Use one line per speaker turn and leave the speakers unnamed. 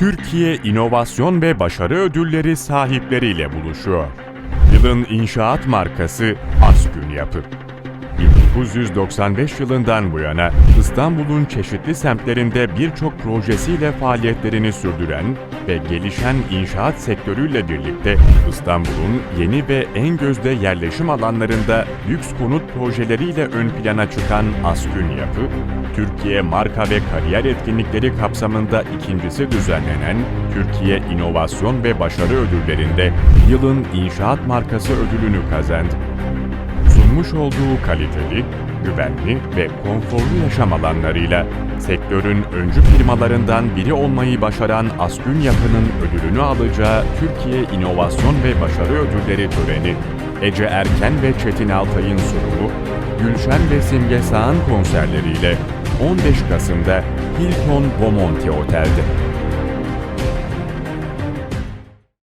Türkiye İnovasyon ve Başarı Ödülleri sahipleriyle buluşuyor. Yılın inşaat markası Asgün Yapı. 1995 yılından bu yana İstanbul'un çeşitli semtlerinde birçok projesiyle faaliyetlerini sürdüren ve gelişen inşaat sektörüyle birlikte İstanbul'un yeni ve en gözde yerleşim alanlarında lüks konut projeleriyle ön plana çıkan Asgün Yapı, Türkiye Marka ve Kariyer Etkinlikleri kapsamında ikincisi düzenlenen Türkiye İnovasyon ve Başarı Ödülleri'nde yılın inşaat markası ödülünü kazandı sunmuş olduğu kaliteli, güvenli ve konforlu yaşam alanlarıyla sektörün öncü firmalarından biri olmayı başaran Asgün Yapı'nın ödülünü alacağı Türkiye İnovasyon ve Başarı Ödülleri töreni, Ece Erken ve Çetin Altay'ın sunumu, Gülşen ve Simge Sağ'ın konserleriyle 15 Kasım'da Hilton Bomonti Otel'de.